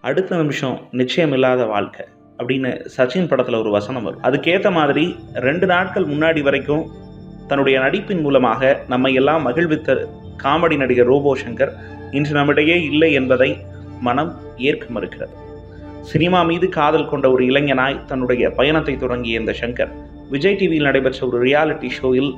அடுத்த நிமிஷம் நிச்சயம் இல்லாத வாழ்க்கை அப்படின்னு சச்சின் படத்தில் ஒரு வசனம் வரும். அதுக்கேற்ற மாதிரி ரெண்டு நாட்கள் முன்னாடி வரைக்கும் தன்னுடைய நடிப்பின் மூலமாக நம்மை எல்லாம் மகிழ்வித்த காமெடி நடிகர் ரோபோ சங்கர் இன்று நம்மிடையே இல்லை என்பதை மனம் ஏற்க மறுக்கிறது. சினிமா மீது காதல் கொண்ட ஒரு இளைஞனாய் தன்னுடைய பயணத்தை தொடங்கிய இந்த சங்கர் விஜய் டிவியில் நடைபெற்ற ஒரு ரியாலிட்டி ஷோவில்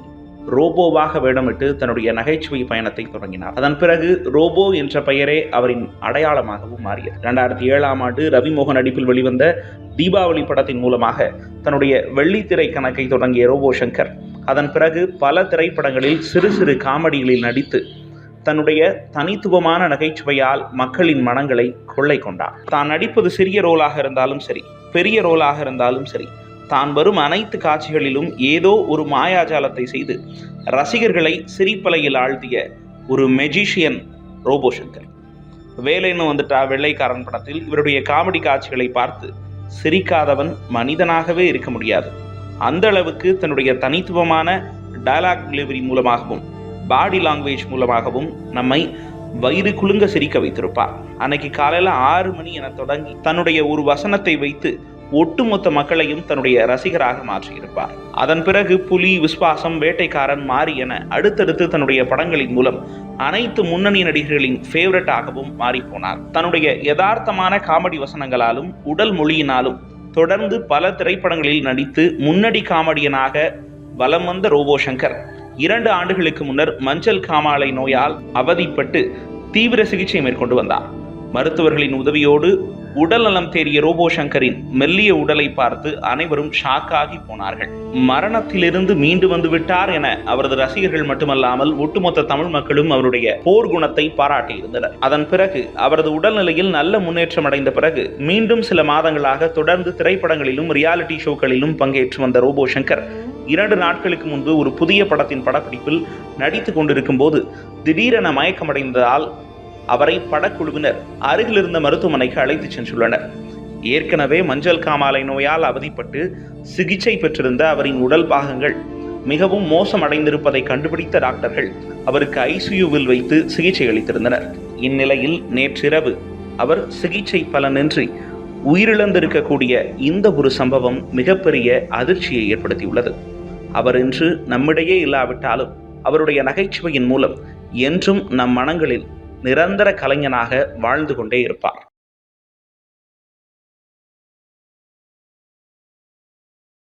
ரோபோவாக வேடமிட்டு தன்னுடைய நகைச்சுவை பயணத்தை தொடங்கினார். அதன் பிறகு ரோபோ என்ற பெயரே அவரின் அடையாளமாகவும் மாறியது. இரண்டாயிரத்தி ஏழாம் ஆண்டு ரவிமோகன் நடிப்பில் வெளிவந்த தீபாவளி படத்தின் மூலமாக தன்னுடைய வெள்ளித்திரை கணக்கை தொடங்கிய ரோபோ சங்கர் அதன் பிறகு பல திரைப்படங்களில் சிறு சிறு காமெடிகளில் நடித்து தன்னுடைய தனித்துவமான நகைச்சுவையால் மக்களின் மனங்களை கொள்ளை கொண்டார். தான் நடிப்பது சிறிய ரோலாக இருந்தாலும் சரி பெரிய ரோலாக இருந்தாலும் சரி தான் வரும் அனைத்து காட்சிகளிலும் ஏதோ ஒரு மாயாஜாலத்தை செய்து ரசிகர்களை சிரிப்பலையில் ஆழ்த்திய ஒரு மெஜிஷியன் ரோபோ சங்கர் வேலைன்னு வந்துட்டா வெள்ளைக்காரன் படத்தில் இவருடைய காமெடி காட்சிகளை பார்த்து சிரிக்காதவன் மனிதனாகவே இருக்க முடியாது. அந்த அளவுக்கு தன்னுடைய தனித்துவமான டயலாக் டெலிவரி மூலமாகவும் பாடி லாங்குவேஜ் மூலமாகவும் நம்மை வயிறு குலுங்க சிரிக்க வைத்திருப்பார். அன்னைக்கு காலையில் ஆறு மணி என தொடங்கி தன்னுடைய ஒரு வசனத்தை வைத்து ஒட்டுமொத்த மக்களையும் தன்னுடைய ரசிகராக மாற்றியிருப்பார். அதன் பிறகு புலி விஸ்வாசம் வேட்டைக்காரன் மாறி என அடுத்தடுத்து தன்னுடைய படங்களின் மூலம் அனைத்து முன்னணி நடிகர்களின் ஃபேவரட்டாகவும் மாறிப்போனார். தன்னுடைய யதார்த்தமான காமெடி வசனங்களாலும் உடல் மொழியினாலும் தொடர்ந்து பல திரைப்படங்களில் நடித்து முன்னணி காமெடியனாக வலம் வந்த ரோபோ சங்கர் இரண்டு ஆண்டுகளுக்கு முன்னர் மஞ்சள் காமாலை நோயால் அவதிப்பட்டு தீவிர சிகிச்சை மேற்கொண்டு வந்தார். மருத்துவர்களின் உதவியோடு உடல் நலம் தேறிய ரோபோ சங்கரின் மெல்லிய உடலை பார்த்து அனைவரும் ஷாக்காகி போனார்கள். மரணத்திலிருந்து மீண்டு வந்து விட்டார் என அவரது ரசிகர்கள் மட்டுமல்லாமல் ஒட்டுமொத்த தமிழ் மக்களும் அவருடைய போர் குணத்தை பாராட்டியிருந்தனர். அதன் பிறகு அவரது உடல்நிலையில் நல்ல முன்னேற்றம் அடைந்த பிறகு மீண்டும் சில மாதங்களாக தொடர்ந்து திரைப்படங்களிலும் ரியாலிட்டி ஷோக்களிலும் பங்கேற்று வந்த ரோபோ சங்கர் இரண்டு நாட்களுக்கு முன்பு ஒரு புதிய படத்தின் படப்பிடிப்பில் நடித்துக் கொண்டிருக்கும் போது திடீரென மயக்கமடைந்ததால் அவரை படக்குழுவினர் அருகிலிருந்த மருத்துவமனைக்கு அழைத்துச் சென்றுள்ளனர். ஏற்கனவே மஞ்சள் காமாலை நோயால் அவதிப்பட்டு சிகிச்சை பெற்றிருந்த அவரின் உடல் பாகங்கள் மிகவும் மோசமடைந்திருப்பதை கண்டுபிடித்த டாக்டர்கள் அவருக்கு ஐசியூவில் வைத்து சிகிச்சை அளித்திருந்தனர். இந்நிலையில் நேற்றிரவு அவர் சிகிச்சை பலனின்றி உயிரிழந்திருக்கக்கூடிய இந்த ஒரு சம்பவம் மிகப்பெரிய அதிர்ச்சியை ஏற்படுத்தியுள்ளது. அவர் இன்று நம்மிடையே இல்லாவிட்டாலும் அவருடைய நகைச்சுவையின் மூலம் என்றும் நம் மனங்களில் நிரந்தர கலைஞனாக வாழ்ந்து கொண்டே இருப்பார்.